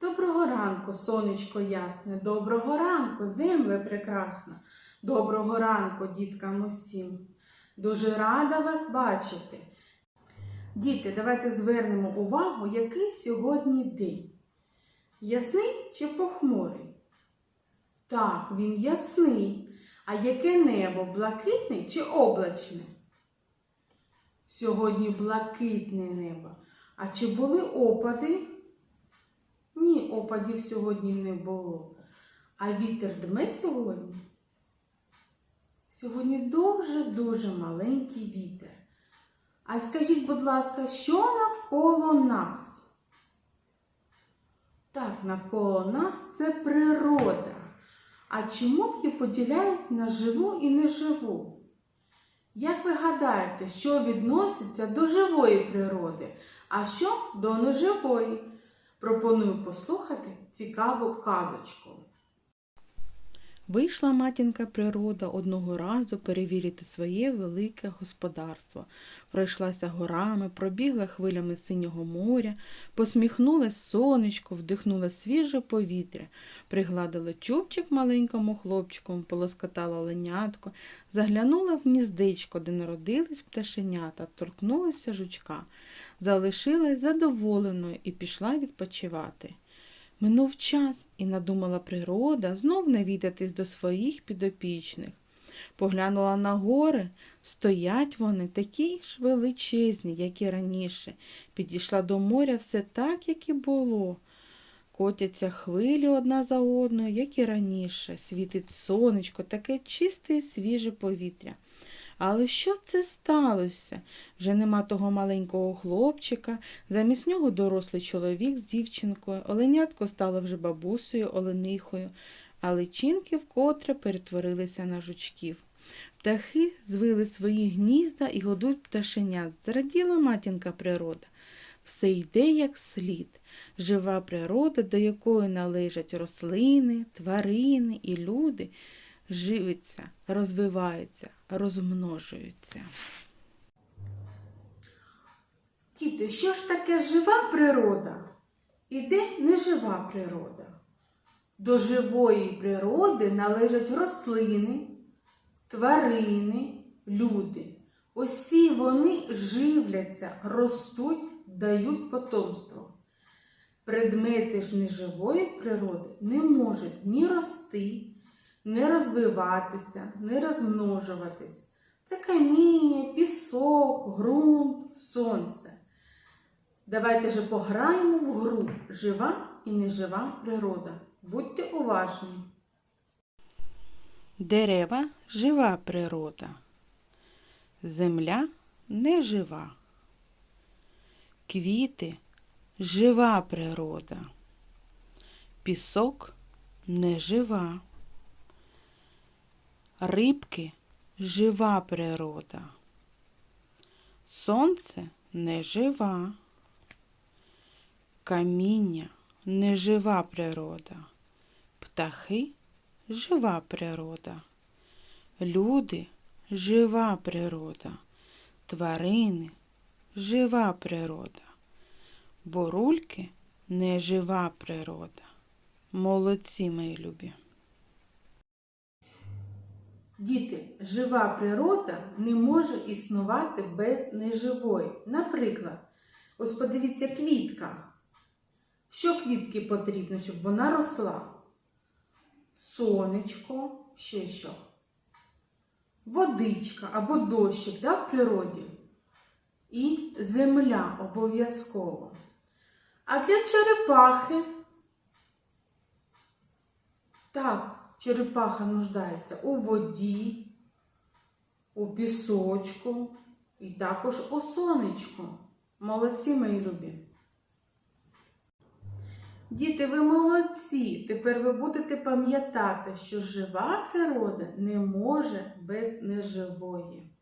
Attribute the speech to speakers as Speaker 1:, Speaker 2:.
Speaker 1: Доброго ранку, сонечко ясне, доброго ранку, земле прекрасна. Доброго ранку, діткам усім. Дуже рада вас бачити. Діти, давайте звернемо увагу, який сьогодні день. Ясний чи похмурий? Так, він ясний. А яке небо блакитне чи облачне? Сьогодні блакитне небо. А чи були опади? Ні, опадів сьогодні не було. А вітер дме сьогодні? Сьогодні дуже-дуже маленький вітер. А скажіть, будь ласка, що навколо нас? Так, навколо нас це природа. А чому її поділяють на живу і неживу? Як ви гадаєте, що відноситься до живої природи, а що до неживої? Пропоную послухати цікаву казочку.
Speaker 2: Вийшла матінка природа одного разу перевірити своє велике господарство. Пройшлася горами, пробігла хвилями синього моря, посміхнулась сонечко, вдихнула свіже повітря, пригладила чубчик маленькому хлопчиком, полоскотала ленятко, заглянула в гніздечко, де народились пташенята, торкнулася жучка, залишилась задоволеною і пішла відпочивати. Минув час і надумала природа знов навідатись до своїх підопічних. Поглянула на гори, стоять вони такі ж величезні, як і раніше. Підійшла до моря все так, як і було. Котяться хвилі одна за одною, як і раніше. Світить сонечко, таке чисте і свіже повітря. Але що це сталося? Вже нема того маленького хлопчика, замість нього дорослий чоловік з дівчинкою, оленятко стало вже бабусею, оленихою, а личинки вкотре перетворилися на жучків. Птахи звили свої гнізда і годують пташенят. Зраділа матінка природа. Все йде як слід. Жива природа, до якої належать рослини, тварини і люди, живиться, розвиваються, розмножуються.
Speaker 1: Діти, що ж таке жива природа і де нежива природа? До живої природи належать рослини, тварини, люди. Усі вони живляться, ростуть, дають потомство. Предмети ж неживої природи не можуть ні рости, не розвиватися, не розмножуватись. Це каміння, пісок, ґрунт, сонце. Давайте же пограємо в гру жива і нежива природа. Будьте уважні.
Speaker 2: Дерева жива природа. Земля нежива. Квіти жива природа. Пісок нежива. Рибки жива природа. Сонце нежива. Каміння нежива природа. Птахи жива природа. Люди жива природа. Тварини жива природа. Борульки нежива природа. Молодці, мої любі.
Speaker 1: Діти, жива природа не може існувати без неживої. Наприклад, ось подивіться квітка. Що квітки потрібно, щоб вона росла? Сонечко, ще що? Водичка або дощик да, в природі. І земля обов'язково. А для черепахи так, черепаха нуждається у воді, у пісочку і також у сонечку. Молодці, мої любі. Діти, ви молодці. Тепер ви будете пам'ятати, що жива природа не може без неживої.